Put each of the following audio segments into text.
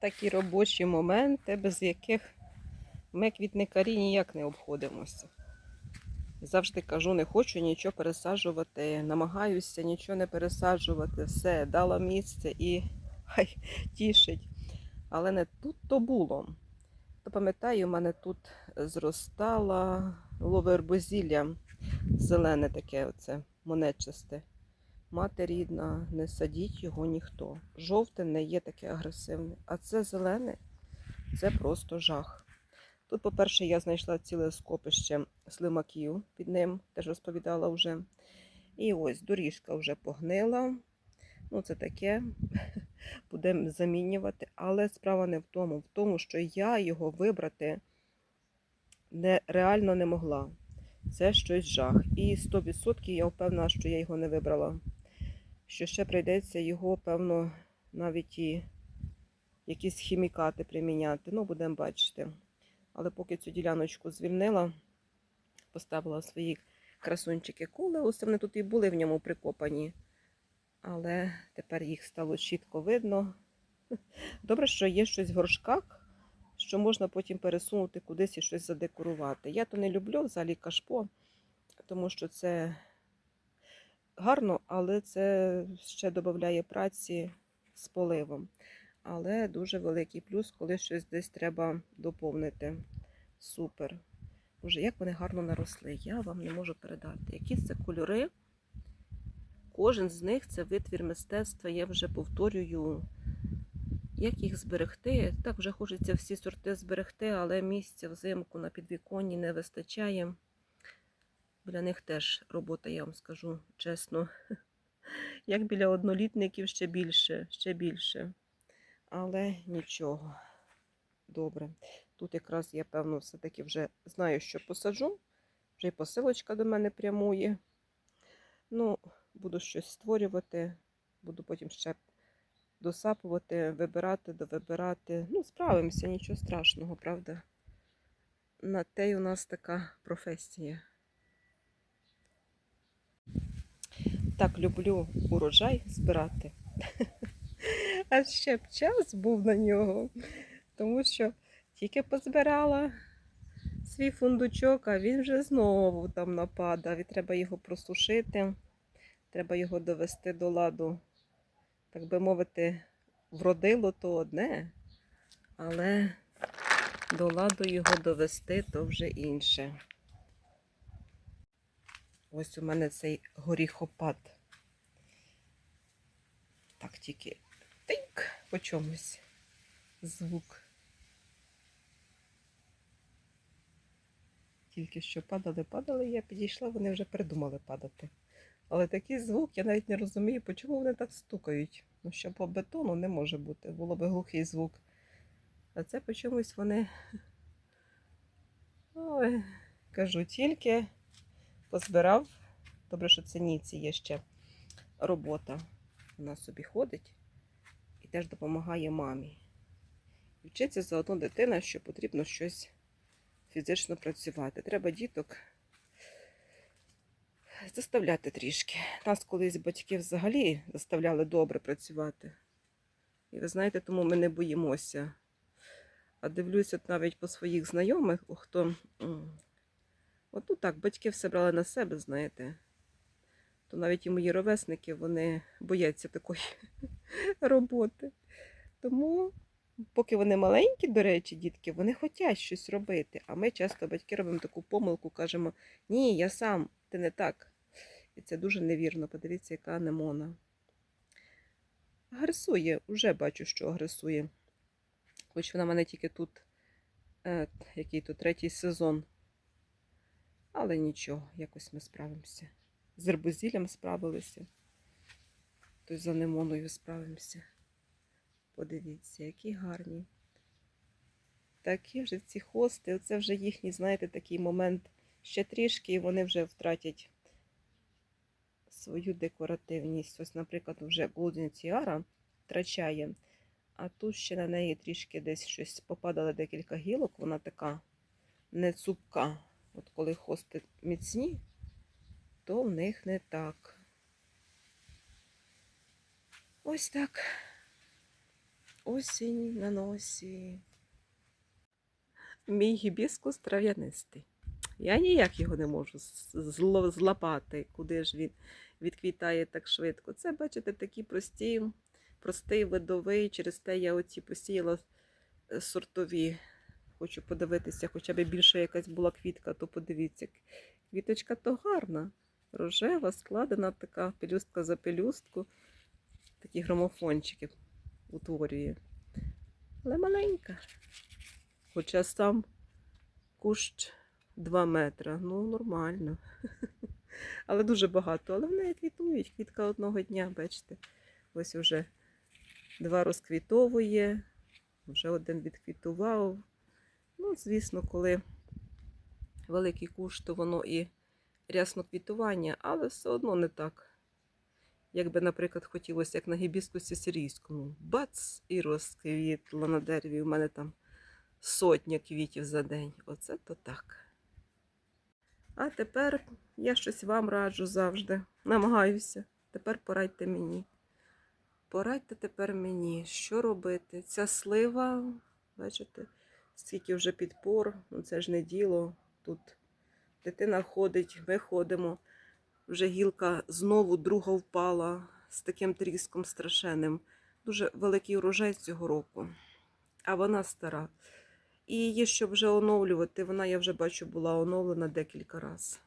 такі робочі моменти, без яких ми квітникарі ніяк не обходимося. Завжди кажу, не хочу нічого пересаджувати, намагаюся нічого не пересаджувати, все, дала місце і хай тішить. Але не тут то було. То пам'ятаю, у мене тут зростала ловербозілля, зелене таке, оце монетчасте. Мати рідна, не садіть його ніхто. Жовте не є таке агресивне, а це зелене це просто жах. Тут, по-перше, я знайшла ціле скопище слимаків під ним, теж розповідала вже. І ось доріжка вже погнила. Ну, це таке, будемо замінювати. Але справа не в тому, в тому, що я його вибрати не, реально не могла. Це щось жах. І 100% я впевнена, що я його не вибрала. Що ще прийдеться його, певно, навіть і якісь хімікати приміняти. Ну, будемо бачити. Але поки цю діляночку звільнила, поставила свої красунчики кулеуси. Вони тут і були в ньому прикопані. Але тепер їх стало чітко видно. Добре, що є щось в горшках, що можна потім пересунути кудись і щось задекорувати. Я то не люблю взагалі кашпо, тому що це гарно, але це ще додає праці з поливом. Але дуже великий плюс, коли щось десь треба доповнити. Супер. Боже, як вони гарно наросли. Я вам не можу передати. Які це кольори. Кожен з них це витвір мистецтва. Я вже повторюю, як їх зберегти. Так вже хочеться всі сорти зберегти, але місця взимку на підвіконні не вистачає. Біля них теж робота, я вам скажу чесно. Як біля однолітників ще більше, ще більше. Але нічого. Добре. Тут якраз я, певно, все-таки вже знаю, що посаджу. Вже й посилочка до мене прямує. Ну, буду щось створювати, буду потім ще досапувати, вибирати, довибирати. Ну, справимося, нічого страшного, правда? На те й у нас така професія. Так люблю урожай збирати. А ще б час був на нього, тому що тільки позбирала свій фундучок, а він вже знову там нападав. І треба його просушити, треба його довести до ладу. Так би мовити, вродило то одне, але до ладу його довести то вже інше. Ось у мене цей горіхопад. Так, тільки тик по чомусь звук. Тільки що падали, падали, я підійшла, вони вже придумали падати. Але такий звук, я навіть не розумію, чому вони так стукають. Ну, що по бетону не може бути, було би глухий звук. А це по чомусь вони. Ой, кажу, тільки позбирав. Добре, що це ніці є ще робота. Вона собі ходить і теж допомагає мамі. І Вчиться заодно дитина, що потрібно щось фізично працювати. Треба діток заставляти трішки. Нас колись батьки взагалі заставляли добре працювати. І ви знаєте, тому ми не боїмося. А дивлюся навіть по своїх знайомих, хто. От ну так, батьки все брали на себе, знаєте. То навіть і мої ровесники вони бояться такої роботи. Тому, поки вони маленькі, до речі, дітки, вони хочуть щось робити. А ми часто батьки робимо таку помилку, кажемо, ні, я сам, ти не так. І це дуже невірно. Подивіться, яка анемона. Агресує, вже бачу, що агресує. Хоч вона в мене тільки тут, е, який то третій сезон. Але нічого, якось ми справимося. З арбузілем справилися. То й з анемоною справимося. Подивіться, які гарні. Такі вже ці хости, оце вже їхній, знаєте, такий момент ще трішки, і вони вже втратять свою декоративність. Ось, наприклад, вже Golden Tiara втрачає, а тут ще на неї трішки десь щось попадало декілька гілок, вона така не цупка. От коли хости міцні, то в них не так. Ось так. Осінь на носі. Мій гібіскус трав'янистий. Я ніяк його не можу злапати, куди ж він відквітає так швидко. Це, бачите, такі прості, простий видовий. Через те я оці посіяла е, сортові. Хочу подивитися, хоча б більше якась була квітка, то подивіться. Квіточка то гарна, рожева, складена така пелюстка за пелюстку. Такі грамофончики утворює. Але маленька. Хоча сам кущ 2 метри. Ну, нормально. Але дуже багато. Але в неї квітують. Квітка одного дня, бачите. Ось уже два розквітовує, вже один відквітував. Ну, звісно, коли великий куш, то воно і рясно квітування, але все одно не так. Як би, наприклад, хотілося, як на гібіскусі сирійському. Бац! І розквітла на дереві. У мене там сотня квітів за день. Оце то так. А тепер я щось вам раджу завжди. Намагаюся. Тепер порадьте мені. Порадьте тепер мені, що робити. Ця слива, бачите, скільки вже підпор, ну це ж не діло. Тут дитина ходить, ми ходимо. Вже гілка знову друга впала з таким тріском страшенним. Дуже великий урожай цього року. А вона стара. І її, щоб вже оновлювати, вона, я вже бачу, була оновлена декілька разів.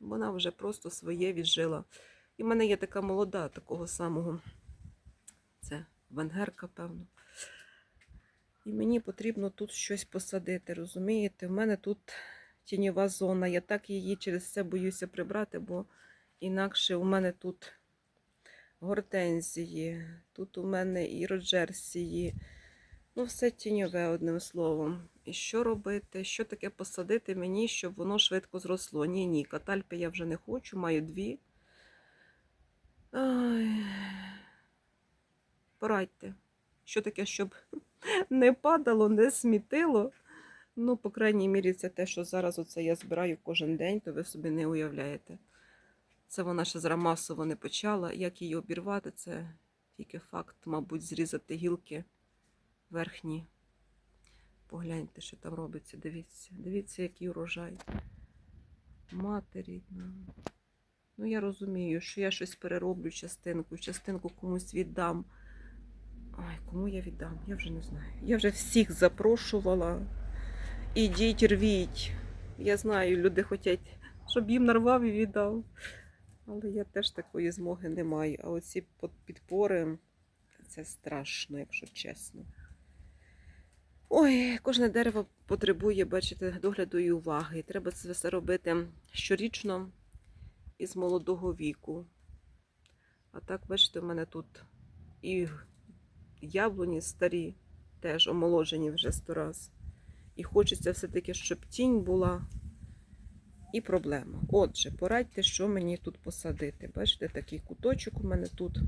Вона вже просто своє віджила. І в мене є така молода, такого самого. Це венгерка, певно. І мені потрібно тут щось посадити, розумієте? В мене тут тіньова зона. Я так її через це боюся прибрати, бо інакше у мене тут гортензії, тут у мене і роджерсії. Ну, все тіньове, одним словом. І що робити? Що таке посадити мені, щоб воно швидко зросло? Ні, ні, катальпи я вже не хочу, маю дві. Ай. Порадьте, що таке, щоб не падало, не смітило. Ну, по крайній мірі, це те, що зараз оце я збираю кожен день, то ви собі не уявляєте. Це вона ще зараз масово не почала. Як її обірвати, це тільки факт, мабуть, зрізати гілки верхні. Погляньте, що там робиться. Дивіться, дивіться, який урожай. Мати рідна. Ну, я розумію, що я щось перероблю частинку, частинку комусь віддам. Ой, кому я віддам? Я вже не знаю. Я вже всіх запрошувала. Ідіть, рвіть. Я знаю, люди хочуть, щоб їм нарвав і віддав. Але я теж такої змоги не маю. А оці підпори це страшно, якщо чесно. Ой, кожне дерево потребує, бачите, догляду і уваги. І треба це все робити щорічно і з молодого віку. А так, бачите, в мене тут і яблуні старі, теж омоложені вже сто раз. І хочеться все-таки, щоб тінь була і проблема. Отже, порадьте, що мені тут посадити. Бачите, такий куточок у мене тут.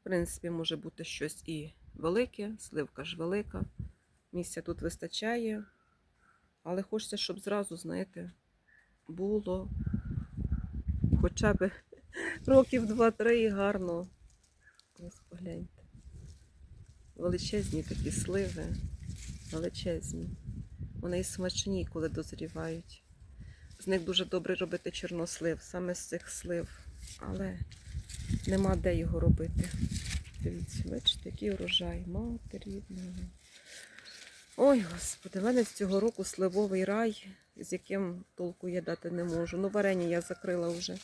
В принципі, може бути щось і велике, сливка ж велика. Місця тут вистачає. Але хочеться, щоб зразу, знаєте, було хоча б років 2-3 гарно. Ось погляньте. Величезні такі сливи, величезні. Вони і смачні, коли дозрівають. З них дуже добре робити чорнослив, саме з цих слив. Але нема де його робити. Дивіться, бачите, який урожай. Мати рідна. Ой, господи, в мене з цього року сливовий рай, з яким толку я дати не можу. Ну, варення я закрила вже.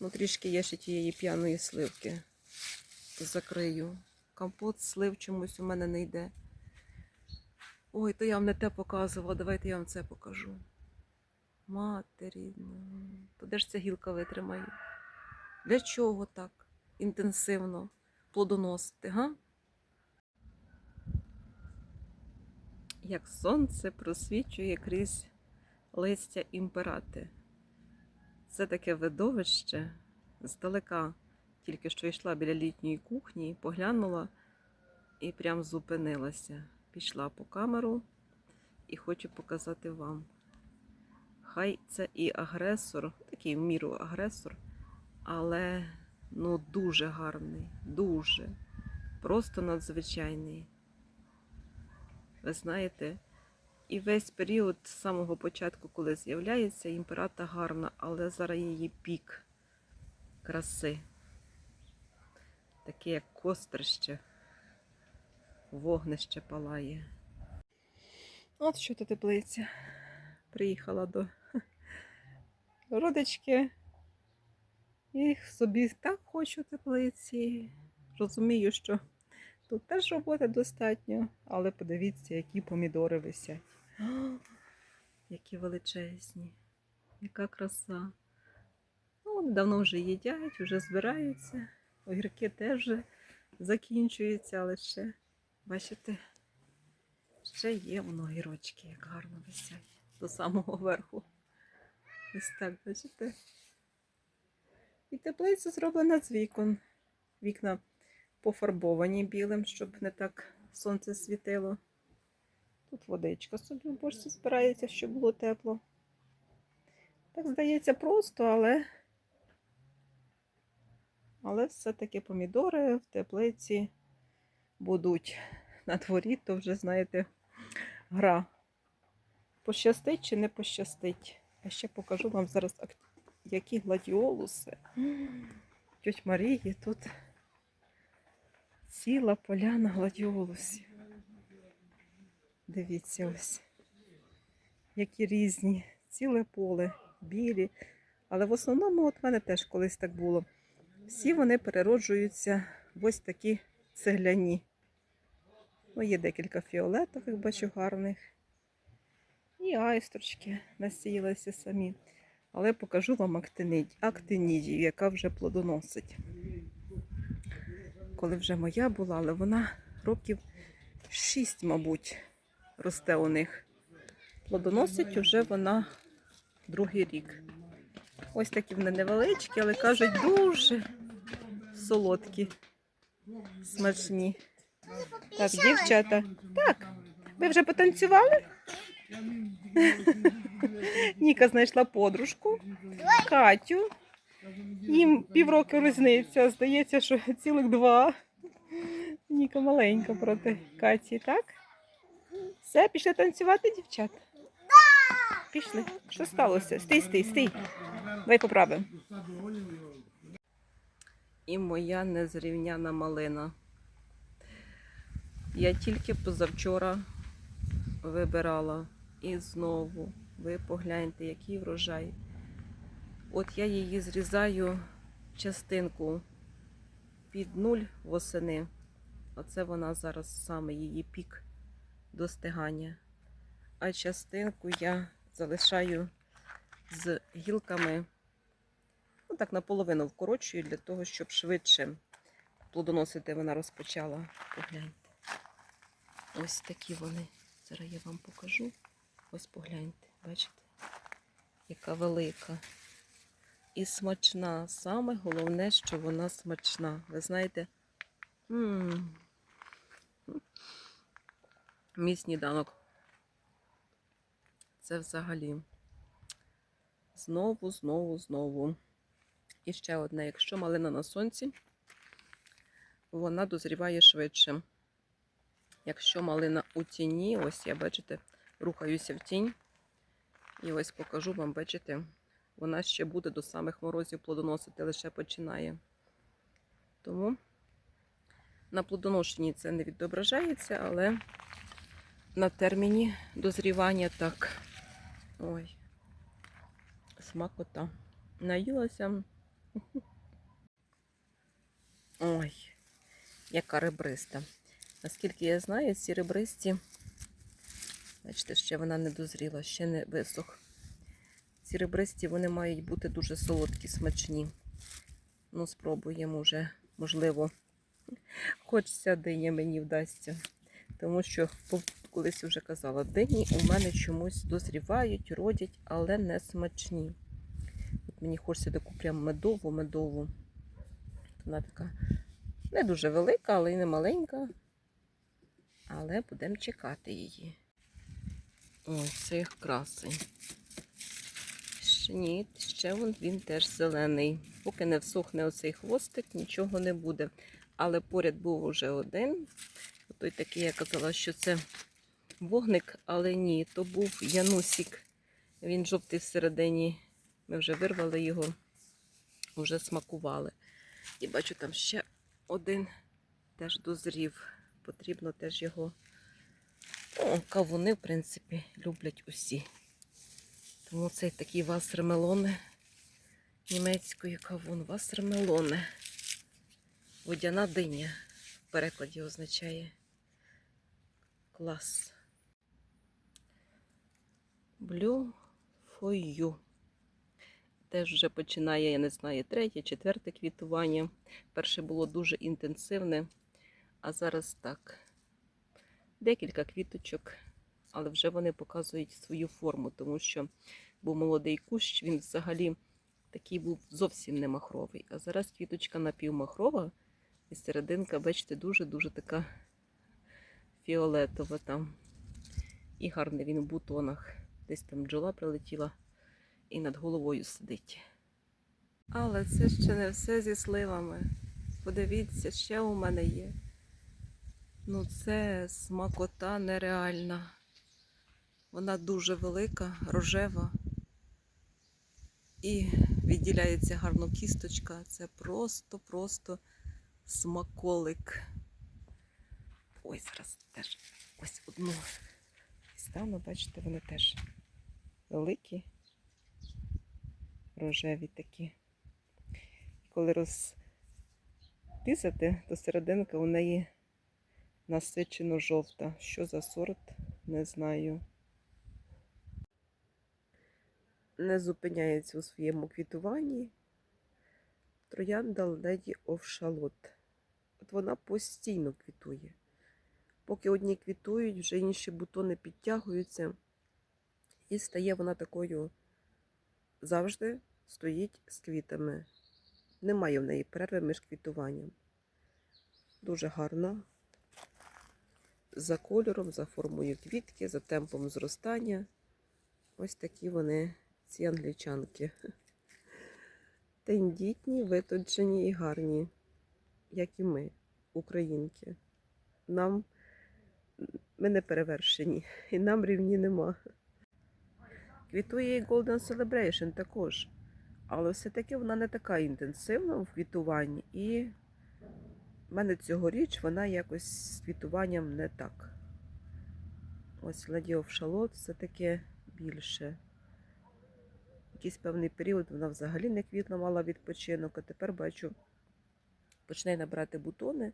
Ну, трішки є ще тієї п'яної сливки. Закрию. Компот слив чомусь у мене не йде. Ой, то я вам не те показувала, давайте я вам це покажу. Мати рідна. То де ж ця гілка витримає? Для чого так інтенсивно плодоносити, га? Як сонце просвічує крізь листя імперати. Це таке видовище здалека. Тільки що йшла біля літньої кухні, поглянула і прям зупинилася. Пішла по камеру і хочу показати вам. Хай це і агресор, такий в міру агресор, але ну дуже гарний, дуже. просто надзвичайний. Ви знаєте, і весь період з самого початку, коли з'являється, імперата гарна, але зараз її пік краси. Таке як кострище, вогнище палає. От що то теплиця. Приїхала до родички. І собі так хочу теплиці. Розумію, що тут теж роботи достатньо, але подивіться, які помідори висять. О, які величезні, яка краса. Ну, вони давно вже їдять, вже збираються. Огірки теж вже закінчуються, але ще, бачите, ще є воно огірочки, як гарно висять до самого верху. Ось так, бачите? І теплиця зроблена з вікон. Вікна пофарбовані білим, щоб не так сонце світило. Тут водичка собі в борщі збирається, щоб було тепло. Так здається просто, але, але все-таки помідори в теплиці будуть. На дворі, то вже, знаєте, гра. Пощастить чи не пощастить. А ще покажу вам зараз, які гладіолуси. Тьоть Марії тут ціла поляна гладіолусів. Дивіться ось, які різні, ціле поле, білі. Але в основному, от в мене теж колись так було. Всі вони перероджуються в ось такі цегляні. Ну, є декілька фіолетових, бачу, гарних. І айстрочки насіялися самі. Але покажу вам актинідію, яка вже плодоносить. Коли вже моя була, але вона років 6, мабуть, росте у них. Плодоносить уже вона другий рік. Ось такі вони невеличкі, але кажуть, дуже солодкі, смачні. Так, дівчата. Так, ви вже потанцювали? Ніка знайшла подружку, Катю. Їм півроку різниця. Здається, що цілих два. Ніка маленька проти Каті, так? Все, пішли танцювати, дівчат? Пішли. Що сталося? Стій, стій, стій. Давай поправимо. І моя незрівняна малина. Я тільки позавчора вибирала. І знову ви погляньте, який врожай. От я її зрізаю частинку під нуль восени. Оце вона зараз саме її пік достигання. А частинку я залишаю з гілками, ну так наполовину вкорочую, для того, щоб швидше плодоносити вона розпочала. Погляньте. Ось такі вони. Зараз я вам покажу. Ось погляньте, бачите, яка велика і смачна. Саме головне, що вона смачна. Ви знаєте, мій сніданок. Це взагалі. Знову, знову, знову. І ще одне, якщо малина на сонці, вона дозріває швидше. Якщо малина у тіні, ось я бачите, рухаюся в тінь. І ось покажу вам, бачите, вона ще буде до самих морозів плодоносити, лише починає. Тому на плодоношенні це не відображається, але на терміні дозрівання так. Ой, смакота. Наїлася. Ой, яка ребриста. Наскільки я знаю, ці ребристі, бачите, ще вона не дозріла, ще не висох. Ці ребристі вони мають бути дуже солодкі, смачні. Ну, спробуємо вже, можливо, хоч ця диня мені вдасться. Тому що, колись вже казала, дині у мене чомусь дозрівають, родять, але не смачні. От мені хочеться таку прям медову, медову. Вона така не дуже велика, але й не маленька. Але будемо чекати її. Ось цей красень. Ще ні, ще він, він теж зелений. Поки не всохне оцей хвостик, нічого не буде. але поряд був уже один. Той такий, я казала, що це вогник, але ні, то був Янусік. Він жовтий всередині. Ми вже вирвали його, вже смакували. І бачу, там ще один теж дозрів. Потрібно теж його. О, кавуни, в принципі, люблять усі. Тому цей такий васермелоне німецької кавун. Васермелоне. Водяна диня в перекладі означає клас. Blue for you. Теж вже починає, я не знаю, третє, четверте квітування. Перше було дуже інтенсивне, а зараз так. Декілька квіточок, але вже вони показують свою форму, тому що був молодий кущ, він взагалі такий був зовсім не махровий. А зараз квіточка напівмахрова, і серединка, бачите, дуже-дуже така фіолетова там. І гарний він в бутонах. Десь там бджола прилетіла і над головою сидить. Але це ще не все зі сливами. Подивіться, ще у мене є. Ну, це смакота нереальна. Вона дуже велика, рожева. І відділяється гарно кісточка. Це просто-просто смаколик. Ой, зараз теж ось одну стану, бачите, вони теж великі, рожеві такі. І коли розтисати, то серединка у неї насичено жовта. Що за сорт, не знаю. Не зупиняється у своєму квітуванні. Троянда of Charlotte. От вона постійно квітує. Поки одні квітують, вже інші бутони підтягуються. І стає вона такою завжди стоїть з квітами. Немає в неї перерви між квітуванням. Дуже гарно. За кольором, за формою квітки, за темпом зростання. Ось такі вони, ці англічанки. Тендітні, витончені і гарні, як і ми, українки. Нам ми не перевершені, і нам рівні нема. Квітує і Golden Celebration також. Але все-таки вона не така інтенсивна в квітуванні. І в мене цьогоріч вона якось з квітуванням не так. Ось of Charlotte все-таки більше. Якийсь певний період вона взагалі не квітла, мала відпочинок, а тепер бачу, почне набирати бутони.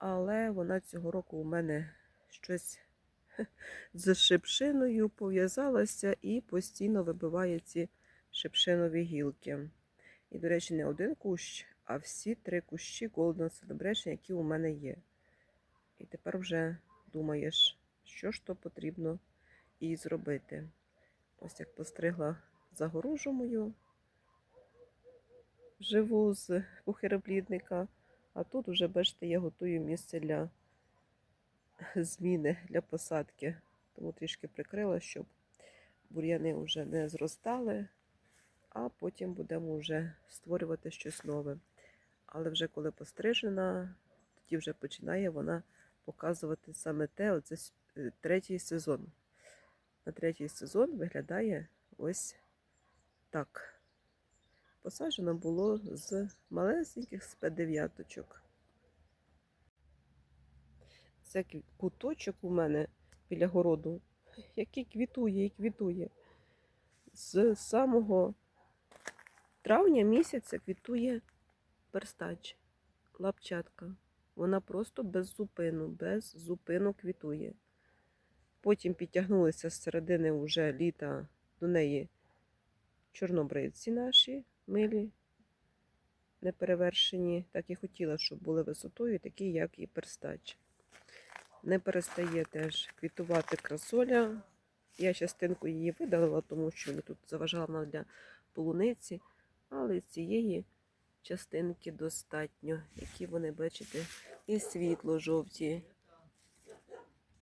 Але вона цього року у мене щось з шипшиною пов'язалася і постійно вибиває ці шипшинові гілки. І, до речі, не один кущ, а всі три кущі Golden Celebration, які у мене є. І тепер вже думаєш, що ж то потрібно їй зробити. Ось як постригла загорожу мою живу з кухароплідника. А тут вже, бачите, я готую місце для зміни, для посадки. Тому трішки прикрила, щоб бур'яни вже не зростали, а потім будемо вже створювати щось нове. Але вже коли пострижена, тоді вже починає вона показувати саме те, оце е, третій сезон. На третій сезон виглядає ось так. Посаджено було з малесеньких П9. Це куточок у мене біля городу, який квітує і квітує. З самого травня місяця квітує перстач, лапчатка. Вона просто без зупину, без зупину квітує. Потім підтягнулися з середини вже літа до неї чорнобривці наші милі, неперевершені. Так і хотіла, щоб були висотою, такі, як і перстач. Не перестає теж квітувати красоля. Я частинку її видалила, тому що мені тут заважала вона для полуниці, але цієї частинки достатньо, які вони, бачите, і світло-жовті,